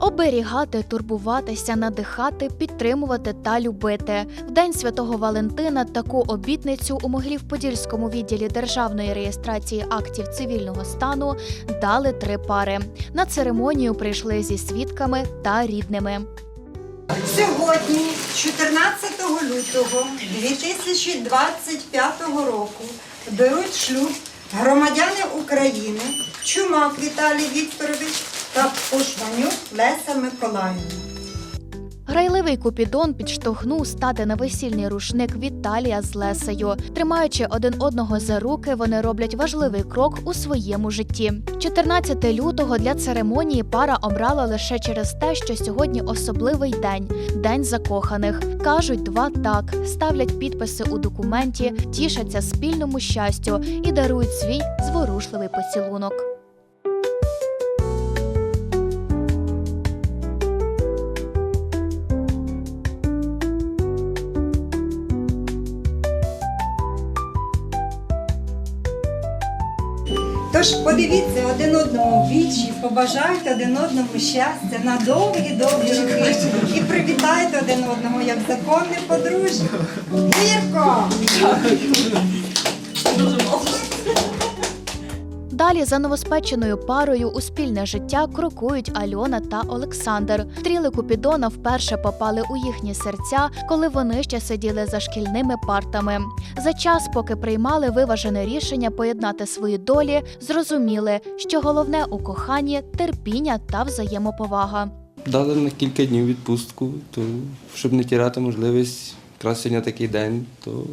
Оберігати, турбуватися, надихати, підтримувати та любити. В день святого Валентина таку обітницю у Могилів-Подільському відділі державної реєстрації актів цивільного стану дали три пари. На церемонію прийшли зі свідками та рідними. Сьогодні, 14 лютого 2025 року, беруть шлюб громадяни України Чумак Віталій Вікторович та Ошванюк Леся Миколаївна. Грайливий Купідон підштовхнув стати на весільний рушник Віталія з Лесею. Тримаючи один одного за руки, вони роблять важливий крок у своєму житті. 14 лютого для церемонії пара обрала лише через те, що сьогодні особливий день день закоханих. кажуть два так, ставлять підписи у документі, тішаться спільному щастю і дарують свій зворушливий поцілунок. Тож подивіться один одному вічі, побажайте один одному щастя на довгі-довгі роки і привітайте один одного як законне подружжя. Гірко! Далі за новоспеченою парою у спільне життя крокують Альона та Олександр. Стріли Купідона вперше попали у їхні серця, коли вони ще сиділи за шкільними партами. За час, поки приймали виважене рішення поєднати свої долі, зрозуміли, що головне у коханні терпіння та взаємоповага. Дали на кілька днів відпустку, то щоб не тіряти можливість, якраз такий день, то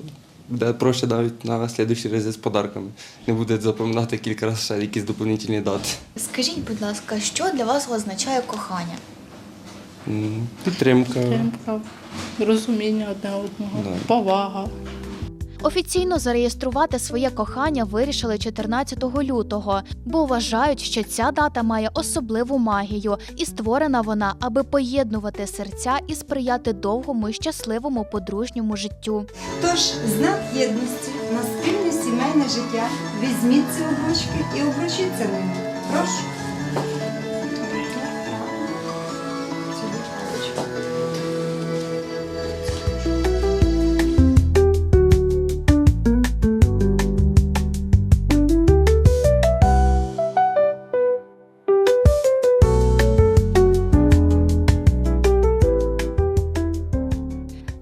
буде проще навіть на слідуючі рази з подарками. Не буде запам'ятати кілька разів ще якісь доповнительні дати. Скажіть, будь ласка, що для вас означає кохання? М, Підтримка. Підтримка, розуміння одне одного, Да. повага. Офіційно зареєструвати своє кохання вирішили 14 лютого, бо вважають, що ця дата має особливу магію, і створена вона, аби поєднувати серця і сприяти довгому і щасливому подружньому життю. Тож, знак єдності на спільне сімейне життя візьміть ці обручки і обручіться ними. Прошу.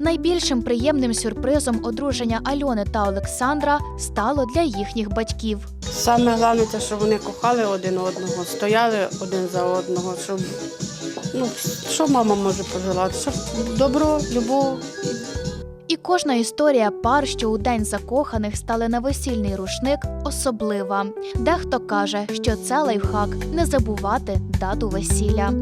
Найбільшим приємним сюрпризом одруження Альони та Олександра стало для їхніх батьків. Саме головне, те, що вони кохали один одного, стояли один за одного, щоб ну, що мама може пожелати? Щоб добро, любов. І кожна історія пар, що у день закоханих стали на весільний рушник, особлива. Дехто каже, що це лайфхак не забувати дату весілля.